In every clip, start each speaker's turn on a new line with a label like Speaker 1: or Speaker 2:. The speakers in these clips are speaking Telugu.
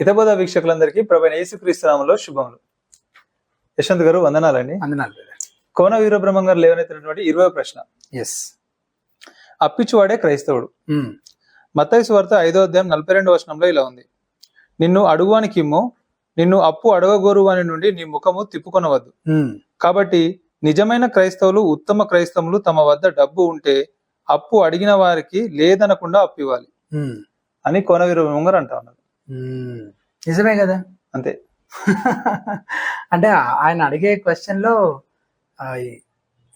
Speaker 1: హితబోధ వీక్షకులందరికీ ప్రభైన యేసుక్రీస్తునామంలో శుభములు. యశ్వంత్ గారు వందనాలండి.
Speaker 2: వందనాలు
Speaker 1: కోన వీరబ్రహ్మం గారు లేవనెత్తినటువంటి ఇరవై ప్రశ్న.
Speaker 2: ఎస్
Speaker 1: అప్పిచ్చువాడే క్రైస్తవుడు. మత్తయి వార్త ఐదో అధ్యాయం నలభై రెండు వచనంలో ఇలా ఉంది. నిన్ను అడుగువానికి ఇమ్ము నిన్ను అప్పు అడగగోరు అని నుండి నీ ముఖము తిప్పుకొనవద్దు. కాబట్టి నిజమైన క్రైస్తవులు ఉత్తమ క్రైస్తవులు తమ వద్ద డబ్బు ఉంటే అప్పు అడిగిన వారికి లేదనకుండా అప్పు ఇవ్వాలి అని కోన వీరబ్రహ్మం గారు అంటా ఉన్నారు.
Speaker 2: నిజమే కదా?
Speaker 1: అంతే.
Speaker 2: అంటే ఆయన అడిగే క్వశ్చన్లో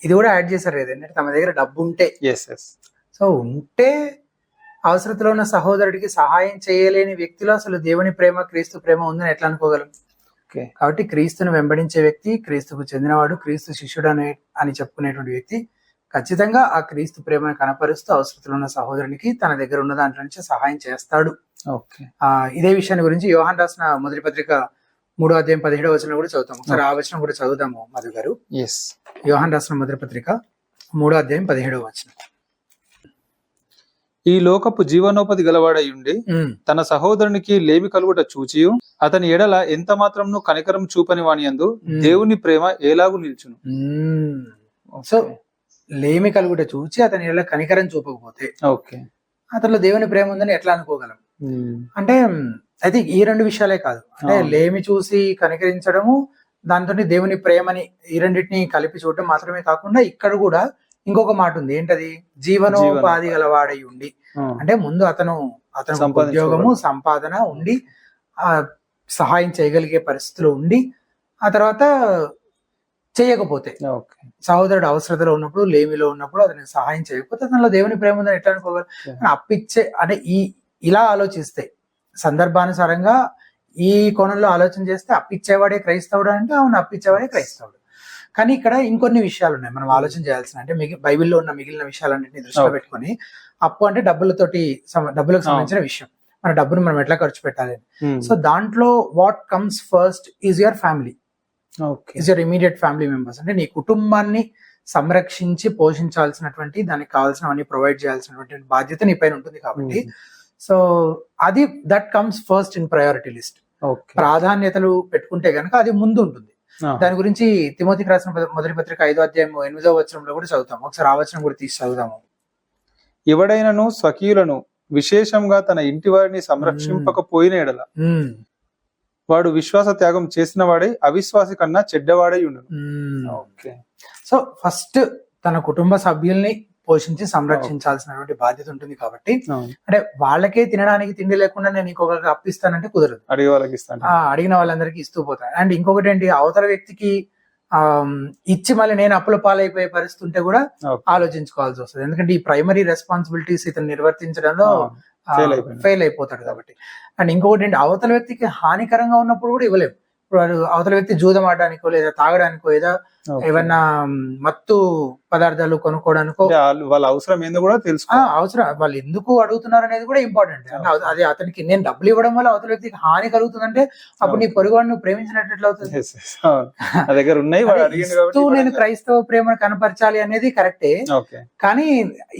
Speaker 2: ఇది కూడా యాడ్ చేశారు ఏంటంటే తమ దగ్గర డబ్బు ఉంటే.
Speaker 1: ఎస్ ఎస్
Speaker 2: సో ఉంటే అవసరతలో ఉన్న సహోదరుడికి సహాయం చేయలేని వ్యక్తిలో అసలు దేవుని ప్రేమ క్రీస్తు ప్రేమ ఉందని ఎట్లా అనుకోగలం? కాబట్టి క్రీస్తును వెంబడించే వ్యక్తి క్రీస్తుకు చెందినవాడు క్రీస్తు శిష్యుడు అనే అని చెప్పుకునేటువంటి వ్యక్తి ఖచ్చితంగా ఆ క్రీస్తు ప్రేమను కనపరుస్తూ అవసరతలో ఉన్న సహోదరునికి తన దగ్గర ఉన్న దాంట్లో నుంచి సహాయం చేస్తాడు.
Speaker 1: ఓకే.
Speaker 2: ఆ ఇదే విషయాన్ని గురించి యోహాన్ రాసిన మొదటి పత్రిక మూడో అధ్యాయం పదిహేడో వచనం కూడా చదువుతాం. ఒకసారి ఆ వచనం కూడా చదువుదాము మధు గారు.
Speaker 1: ఎస్
Speaker 2: యోహాన్ రాసిన మొదటి పత్రిక మూడో అధ్యాయం పదిహేడో వచనం.
Speaker 1: ఈ లోకపు జీవనోపది గలవాడై ఉండి
Speaker 2: ఉమ్,
Speaker 1: తన సహోదరునికి లేమి కలుగుట చూచియు అతని ఎడల ఎంత మాత్రమును కనికరం చూపని వాని యందు
Speaker 2: Hmm.
Speaker 1: దేవుని ప్రేమ ఎలాగు నిల్చును.
Speaker 2: సో లేమి కలుగుట చూచి అతని ఇలా కనికరం చూపకపోతే
Speaker 1: ఓకే.
Speaker 2: అతనిలో దేవుని ప్రేమ ఉందని ఎట్లా అనుకోగలం? అంటే అయితే ఈ రెండు విషయాలే కాదు. అంటే. లేమి చూసి కనికరించడము దాంతో దేవుని ప్రేమని ఈ రెండింటిని కలిపి చూడటం మాత్రమే కాకుండా ఇక్కడ కూడా ఇంకొక మాట ఉంది. ఏంటది? జీవనోపాధి గలవాడై ఉండి. అంటే ముందు అతను అతను. ఉద్యోగము సంపాదన ఉండి ఆ సహాయం చేయగలిగే పరిస్థితిలో ఉండి ఆ తర్వాత చేయకపోతే. సహోదరుడు అవసరతలో ఉన్నప్పుడు లేమిలో ఉన్నప్పుడు అతనికి సహాయం చేయకపోతే అతనిలో దేవుని ప్రేమ ఉందని ఎట్లా అనుకోగలరు
Speaker 1: Yeah.
Speaker 2: అప్పిచ్చే అంటే ఈ ఇలా ఆలోచిస్తే సందర్భానుసారంగా ఈ కోణంలో ఆలోచన చేస్తే అప్పిచ్చేవాడే క్రైస్తవుడు అంటే అవును అప్పిచ్చేవాడే క్రైస్తవుడు. కానీ ఇక్కడ ఇంకొన్ని విషయాలు ఉన్నాయి మనం ఆలోచన చేయాల్సిన అంటే మిగి బైబిల్లో ఉన్న మిగిలిన విషయాలన్నింటినీ దృష్టిలో. పెట్టుకొని అప్పు అంటే డబ్బులతోటి డబ్బులకు సంబంధించిన విషయం. మన డబ్బును మనం ఎట్లా ఖర్చు పెట్టాలి సో దాంట్లో what comes first is your family is your immediate family members అంటే నీ కుటుంబాన్ని సంరక్షించి పోషించాల్సినటువంటి దానికి కావాల్సినవన్నీ ప్రొవైడ్ చేయాల్సినటువంటి బాధ్యత నీ పైన ఉంటుంది కాబట్టి. సో అది that comes first in priority list
Speaker 1: okay
Speaker 2: ప్రాధాన్యతలు పెట్టుకుంటే గనక అది ముందు ఉంటుంది. దాని గురించి తిమోతికి రాసిన మొద- మొదటి పత్రిక ఐదో అధ్యాయం ఎనిమిదో వచనంలో కూడా చదువుతాం. ఒకసారి ఆ వచనం కూడా తీసి చదువుదాము.
Speaker 1: ఎవడైనను స్వకీయులను విశేషంగా తన ఇంటి వారిని సంరక్షింపకపోయిన ఎడల
Speaker 2: ఉమ్,
Speaker 1: వాడు విశ్వాస త్యాగం చేసిన వాడై అవిశ్వాసి కన్నా చెడ్డవాడై ఉండును.
Speaker 2: ఉమ్.
Speaker 1: ఓకే.
Speaker 2: సో ఫస్ట్ తన కుటుంబ సభ్యుల్ని పోషించి సంరక్షించాల్సినటువంటి బాధ్యత ఉంటుంది కాబట్టి అంటే వాళ్ళకే తినడానికి తిండి లేకుండా నేను ఇంకొకరికి అప్పిస్తానంటే కుదరదు.
Speaker 1: అడిగే వాళ్ళకి ఇస్తాను.
Speaker 2: ఆ అడిగిన వాళ్ళందరికీ ఇస్తూ పోతాను. అండ్ ఇంకొకటి ఏంటి అవతల వ్యక్తికి ఆ ఇచ్చి మళ్ళీ నేను అప్పుల పాలైపోయే పరిస్థితి ఉంటే కూడా. ఆలోచించుకోవాల్సి వస్తుంది. ఎందుకంటే ఈ ప్రైమరీ రెస్పాన్సిబిలిటీస్ ఇతను నిర్వర్తించడంలో. ఫెయిల్ అయిపోతాడు కాబట్టి. అండ్ ఇంకొకటి ఏంటి అవతల వ్యక్తికి హానికరంగా ఉన్నప్పుడు కూడా ఇవ్వలేము వాడు అవతల వ్యక్తి జూదం ఆడడానికో లేదా తాగడానికో లేదా. ఏమన్నా మత్తు పదార్థాలు కొనుక్కోవడానికో
Speaker 1: వాళ్ళు- అవసరం ఏందో కూడా
Speaker 2: ఆ,
Speaker 1: తెలుసుకో
Speaker 2: అవసరం. వాళ్ళు ఎందుకు అడుగుతున్నారు అనేది కూడా ఇంపార్టెంట్. అది అతనికి నేను డబ్బులు ఇవ్వడం వల్ల అవతల వ్యక్తికి హాని కలుగుతుందంటే అప్పుడు నీ పొరుగు నువ్వు ప్రేమించినట్టు ఎట్లా అవుతుంది
Speaker 1: దగ్గర ఉన్నాయి
Speaker 2: నేను క్రైస్తవ ప్రేమను కనపరచాలి అనేది కరెక్టే. కానీ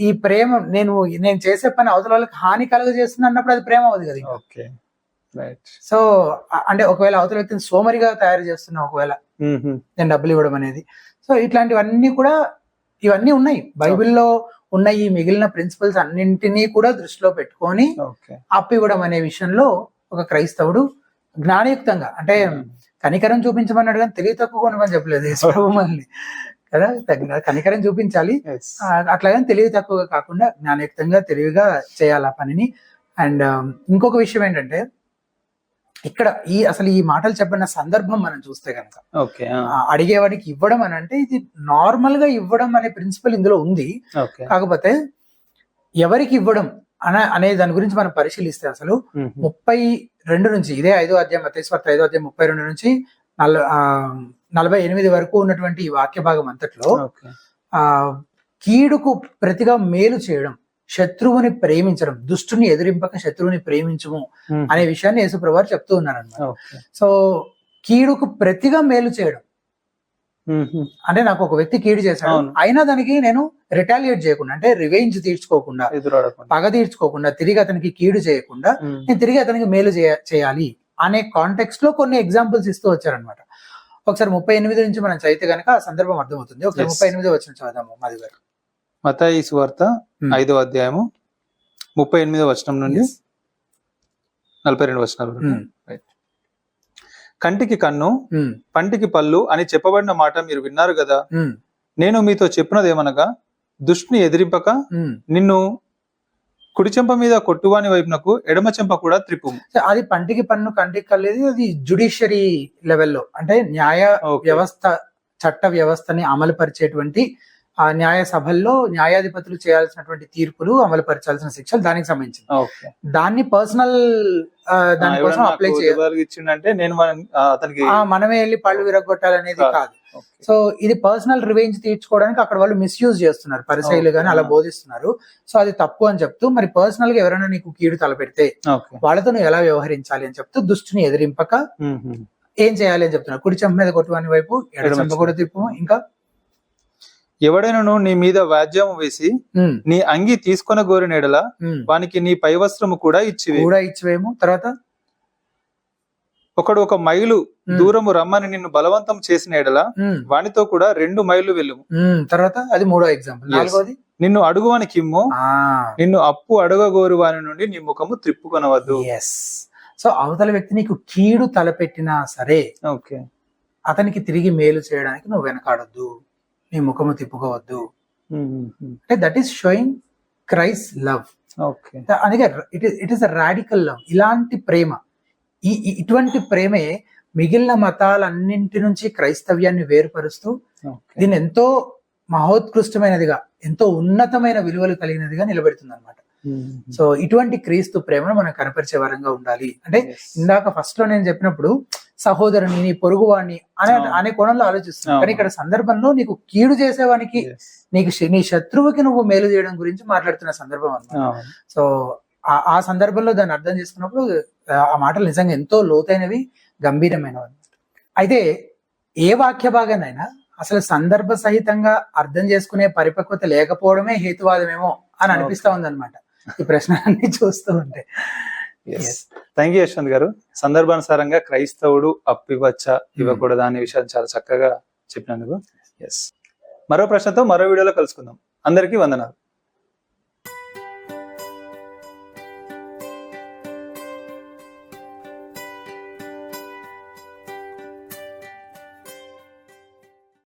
Speaker 2: ఈ ప్రేమ నేను నేను చేసే పని అవతల వాళ్ళకి హాని కలుగజేస్తుంది అన్నప్పుడు అది ప్రేమ అవుతుంది కదా సో అంటే ఒకవేళ అవతల వ్యక్తిని సోమరిగా తయారు చేస్తున్నా ఒకవేళ నేను డబ్బులు ఇవ్వడం అనేది. సో ఇట్లాంటివన్నీ కూడా ఇవన్నీ ఉన్నాయి. బైబిల్లో ఉన్న ఈ మిగిలిన ప్రిన్సిపల్స్ అన్నింటినీ కూడా దృష్టిలో పెట్టుకొని
Speaker 1: ఓకే.
Speaker 2: అప్పు ఇవ్వడం అనే విషయంలో ఒక క్రైస్తవుడు జ్ఞానయుక్తంగా అంటే కనికరం చూపించమన్నాడు కానీ తెలివి తక్కువ ఉండమని చెప్పలేదు యేసు ప్రభు మనల్ని కదా? తగిన కనికరం చూపించాలి. అట్లాగని తెలివి తక్కువగా కాకుండా జ్ఞానయుక్తంగా తెలివిగా చేయాలి ఆ పనిని. అండ్ ఇంకొక విషయం ఏంటంటే ఇక్కడ ఈ అసలు ఈ మాటలు చెప్పిన సందర్భం మనం చూస్తే కనుక అడిగేవాడికి ఇవ్వడం అని అంటే ఇది నార్మల్గా ఇవ్వడం అనే ప్రిన్సిపల్ ఇందులో ఉంది. కాకపోతే ఎవరికి ఇవ్వడం అనే అనే దాని గురించి మనం పరిశీలిస్తే అసలు ముప్పై రెండు నుంచి ఇదే ఐదో అధ్యాయం మతేశ్వర్త ఐదో అధ్యాయం ముప్పై రెండు నుంచి నల ఆ, నలభై ఎనిమిది వరకు ఉన్నటువంటి ఈ వాక్య భాగం అంతట్లో ఆ కీడుకు ప్రతిగా మేలు చేయడం శత్రువుని ప్రేమించడం దుష్టుని ఎదిరింపక శత్రువుని ప్రేమించము అనే విషయాన్ని యేసుప్రభు వారు చెప్తూ ఉన్నారు అనమాట
Speaker 1: ఓకే.
Speaker 2: సో కీడుకు ప్రతిగా మేలు చేయడం. అంటే నాకు ఒక వ్యక్తి కీడు చేశాడు. అయినా దానికి నేను రిటాలియేట్ చేయకుండా అంటే రివెంజ్ తీర్చుకోకుండా పగ తీర్చుకోకుండా తిరిగి అతనికి కీడు చేయకుండా నేను తిరిగి అతనికి మేలు చేయ- చేయాలి అనే కాంటెక్స్ట్లో కొన్ని ఎగ్జాంపుల్స్ ఇస్తూ వచ్చారనమాట ఒకసారి ముప్పై ఎనిమిది నుంచి మనం చదివితే కనుక ఆ సందర్భం అర్థమవుతుంది. ఒకసారి. ముప్పై ఎనిమిది వచ్చిన చదువుదాము మాది గారు.
Speaker 1: మతాయి సువార్త
Speaker 2: Hmm.
Speaker 1: ఐదో అధ్యాయము ముప్పై ఎనిమిదో వచనం నుండి. నలభై రెండు వచనాల.
Speaker 2: Hmm.
Speaker 1: కంటికి కన్ను
Speaker 2: Hmm.
Speaker 1: పంటికి పళ్ళు అని చెప్పబడిన మాట మీరు విన్నారు కదా. నేను మీతో చెప్పినది ఏమనగా దుష్టుని ఎదిరింపక. నిన్ను కుడి చెంప మీద కొట్టువాని వైపునకు ఎడమ చెంప కూడా త్రిప్పు
Speaker 2: సో అది పంటికి పన్ను కంటికి కలేదు అది జుడిషియరీ లెవెల్లో అంటే న్యాయ. వ్యవస్థ చట్ట వ్యవస్థని అమలు పరిచేటువంటి ఆ న్యాయ సభల్లో న్యాయాధిపతులు చేయాల్సినటువంటి తీర్పులు అమలు పరచాల్సిన శిక్షలు దానికి సంబంధించింది. దాన్ని పర్సనల్ దానికోసం అప్లై చేయాలి.
Speaker 1: ఇచ్చిండంటే నేను అతనికి
Speaker 2: మనమే వెళ్ళి పళ్ళు విరగొట్టాలనేది
Speaker 1: కాదు.
Speaker 2: సో ఇది పర్సనల్ రివెంజ్ తీర్చుకోవడానికి అక్కడ వాళ్ళు మిస్యూజ్ చేస్తున్నారు. పరిశైలు గాని అలా. బోధిస్తున్నారు. సో అది తప్పు అని చెప్తూ మరి పర్సనల్గా ఎవరైనా నీకు కీడు తలపెడితే. వాళ్ళతో నువ్వు ఎలా వ్యవహరించాలి అని చెప్తూ దుష్టుని ఎదిరింపక. ఏం చేయాలి అని చెప్తున్నారు? కుడి చెంప మీద కొట్టువాని వైపు ఎడ చెంప కూడా తిప్పు ఇంకా
Speaker 1: ఎవడైనను నీ మీద వ్యాజ్యం వేసి నీ అంగి తీసుకొన గోరిన ఎడల
Speaker 2: ఉమ్,
Speaker 1: వానికి నీ పై వస్త్రము కూడా ఇచ్చివే.
Speaker 2: కూడా ఇచ్చివేమో? తర్వాత?
Speaker 1: ఒకడు ఒక మైలు దూరము రమ్మని నిన్ను బలవంతం చేసిన ఎడల వానితో కూడా రెండు వెళ్ళుము.
Speaker 2: ఉమ్, తర్వాత? అది మూడో ఎగ్జాంపుల్. నాలుగోది?
Speaker 1: నిన్ను అడుగువాని కిమ్ము నిన్ను అప్పు అడగగోరు వాని నుండి నీ ముఖము త్రిప్పుకొనవద్దు.
Speaker 2: ఎస్ సో అవతల వ్యక్తి నీకు కీడు తలపెట్టినా సరే
Speaker 1: ఓకే
Speaker 2: అతనికి తిరిగి మేలు చేయడానికి నువ్వు వెనకాడొద్దు. నీ ముఖము తిప్పుకోవద్దు. అంటే దట్ ఈస్ షోయింగ్ క్రైస్ లవ్
Speaker 1: ఓకే
Speaker 2: అందుకే it is it is a radical love ఇలాంటి ప్రేమ ఈ ఇటువంటి ప్రేమే మిగిలిన మతాలన్నింటి నుంచి క్రైస్తవ్యాన్ని వేరుపరుస్తూ. దీన్ని ఎంతో మహోత్కృష్టమైనదిగా ఎంతో ఉన్నతమైన విలువలు కలిగినదిగా నిలబెడుతుంది అనమాట. సో ఇటువంటి క్రీస్తు ప్రేమను మనం కనపరిచే వరంగా ఉండాలి అంటే. ఇందాక ఫస్ట్లో నేను చెప్పినప్పుడు సహోదరుని నీ పొరుగువాణ్ణి అనే. అనే కోణంలో ఆలోచిస్తున్నాను
Speaker 1: అవును.
Speaker 2: కానీ ఇక్కడ సందర్భంలో నీకు కీడు చేసేవానికి. నీకు నీ శత్రువుకి నువ్వు మేలు చేయడం గురించి మాట్లాడుతున్న సందర్భం అన్నమాట
Speaker 1: అవును.
Speaker 2: సో ఆ- సందర్భంలో దాన్ని అర్థం చేసుకున్నప్పుడు ఆ- మాటలు నిజంగా ఎంతో లోతైనవి గంభీరమైనవి అయితే ఏ వాక్య భాగానైనా అసలు సందర్భ సహితంగా అర్థం చేసుకునే పరిపక్వత లేకపోవడమే హేతువాదమేమో అని అనిపిస్తా ఉందన్నమాట ఈ ప్రశ్నలన్నీ చూస్తూ ఉంటే.
Speaker 1: థ్యాంక్ యూ యశ్వంత్ గారు. సందర్భానుసారంగా క్రైస్తవుడు అప్పివచ్చా ఇవ్వకూడదా అనే విషయాన్ని చాలా చక్కగా చెప్పినందుకు. ఎస్ మరో ప్రశ్నతో మరో వీడియోలో కలుసుకుందాం. అందరికీ వందనాలు.